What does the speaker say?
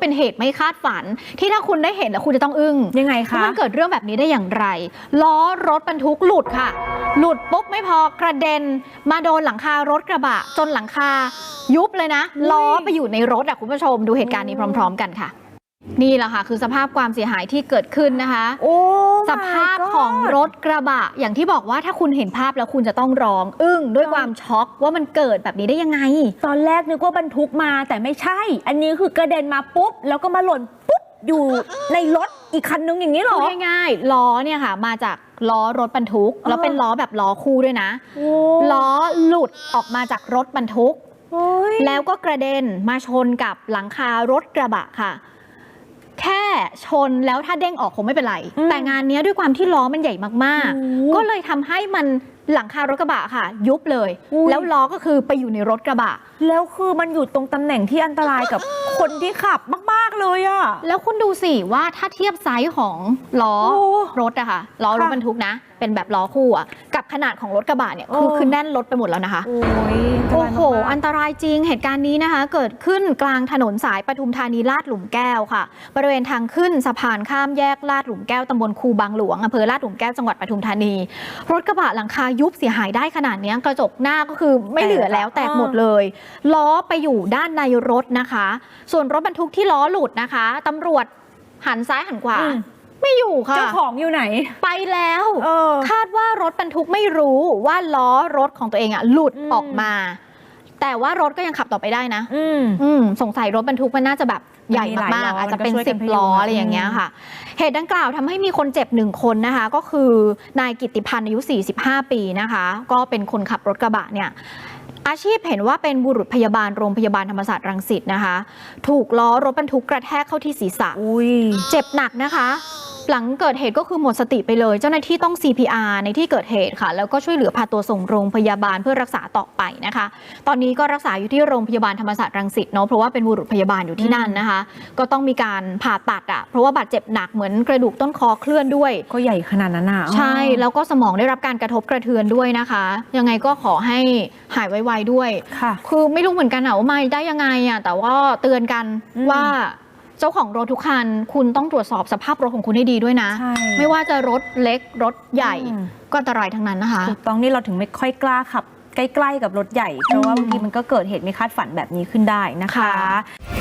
เป็นเหตุไม่คาดฝัน ที่ถ้าคุณได้เห็นแล้วคุณจะต้องอึ้งยังไงว่าคะมันเกิดเรื่องแบบนี้ได้อย่างไร ล้อรถบรรทุกหลุดค่ะ หลุดปุ๊บไม่พอกระเด็น มาโดนหลังคารถกระบะ จนหลังคา ยุบเลยนะ ล้อไปอยู่ในรถอะคุณผู้ชมดูเหตุการณ์นี้พร้อม ๆ กันค่ะ นี่แหละค่ะ คือสภาพความเสียหายที่เกิดขึ้นนะคะ โอ้ สภาพของรถกระบะ อย่างที่บอกว่าถ้าคุณเห็นภาพแล้วคุณจะต้องร้อง อึ้งด้วยความช็อกว่ามันเกิดแบบนี้ได้ยังไง ตอนแรกนึกว่าบรรทุกมาแต่ไม่ใช่ อันนี้คือกระเด็นมาปุ๊บ แล้วก็มาหล่นปุ๊บ อยู่ในรถอีกคันนึงอย่างนี้เหรพูอดง่ายๆล้อเนี่ยค่ะ มาจากล้อรถบรรทุก แล้วเป็นล้อแบบล้อคู่ด้วยนะโอ้ล้อหลุดออกมาจากรถบรรทุกโอ้ยแล้วก็กระเด็นมาชนกับหลังคารถกระบะค่ะแค่ ชนแล้วถ้าเด้งออกคงไม่เป็นไร แต่งานเนี้ยด้วยความที่ล้อมันใหญ่มากโอ้ๆก็เลยทำให้มัน หลังคารถกระบะค่ะ ยุบเลย อุ้ยแล้วล้อก็คือไปอยู่ในรถกระบะ แล้วคือมันอยู่ตรงตำแหน่งที่อันตรายกับคนที่ขับมาก ๆ เลยอะแล้วคุณดูสิว่าถ้าเทียบไซส์ของล้อโอ้รถอะค่ะล้อรถค่ะบรรทุกนะ เป็นแบบล้อคู่อะกับขนาดของรถกระบะเนี่ยคือโอ้คือแน่นรถไปหมดแล้วนะคะ โอ้ยโอ้โห อัอันนตรายจริง เหตุการณ์นี้นะคะ เกิดขึ้นกลางถนนสายปทุมธานีลาดหลุมแก้วค่ะ บริเวณทางขึ้นสะพานข้ามแยกลาดหลุมแก้วตำบลคูบางหลวงอำเภอลาดหลุมแก้วจังหวัดปทุมธานี รถกระบะหลังคายุบเสียหายได้ขนาดเนี้ยกระจกหน้าก็คือไม่เหลือแล้วแตกหมดเลย ล้อไปอยู่ด้านในรถนะคะ ส่วนรถบรรทุกที่ล้อหลุดนะคะตำรวจหันซ้ายหันขวาอืมไม่อยู่ค่ะ เจ้าของอยู่ไหน ไปแล้วเออคาดว่ารถบรรทุกไม่รู้ว่าล้อรถของตัวเองอะหลุดอืมออกมา แต่ว่ารถก็ยังขับต่อไปได้นะ อืมอืมสงสัยรถบรรทุกมันน่าจะแบบ ใหญ่มีหลายมากล้อๆอาจจะเป็นมันก็ช่วยกัสินบพยุงล้ออะอะไรอย่างเงี้ยค่ะ เหตุดังกล่าวทำให้มีคนเจ็บหนึ่งคนนะคะ ก็คือนายกิตติพันธ์อายุ 45 ปีนะคะ ก็เป็นคนขับรถกระบะเนี่ยอาชีพเห็นว่าเป็นบุรุษพยาบาลโรงพยาบาลธรรมศาสตร์รังสิตนะคะ ถูกล้อรถบรรทุกกระแทกเข้าที่ศีรษะอุ้ยเจ็บหนักนะคะ หลังเกิดเหตุก็คือหมดสติไปเลย เจ้าหน้าที่ต้อง CPR ในที่เกิดเหตุค่ะ แล้วก็ช่วยเหลือพาตัวส่งโรงพยาบาลเพื่อรักษาต่อไปนะคะ ตอนนี้ก็รักษาอยู่ที่โรงพยาบาลธรรมศาสตร์รังสิตเนาะเพราะว่าเป็นบุรุษพยาบาลอยู่ที่นั่นนะคะ ก็ต้องมีการผ่าตัดอะเพราะว่าบาดเจ็บหนักเหมือนกระดูกต้นคอเคลื่อนด้วย ก็ใหญ่ขนาดนั้นอะใช่แล้วก็สมองได้รับการกระทบกระเทือนด้วยนะคะ ยังไงก็ขอให้หายไวๆด้วยค่ะ คือไม่รู้เหมือนกันอะว่ามาได้ยังไงอะแต่ว่าเตือนกันอืมว่า เจ้าของรถทุกคัน คุณต้องตรวจสอบสภาพรถของคุณให้ดีด้วยนะ ใช่ ไม่ว่าจะรถเล็กรถใหญ่อืมก็อันตรายทั้งนั้นนะคะ ถูกต้องนี่เราถึงไม่ค่อยกล้าขับ ใกล้ ๆ กับรถใหญ่ เพราะว่าอืมบางทีมันก็เกิดเหตุไม่คาดฝันแบบนี้ขึ้นได้นะคะ ค่ะ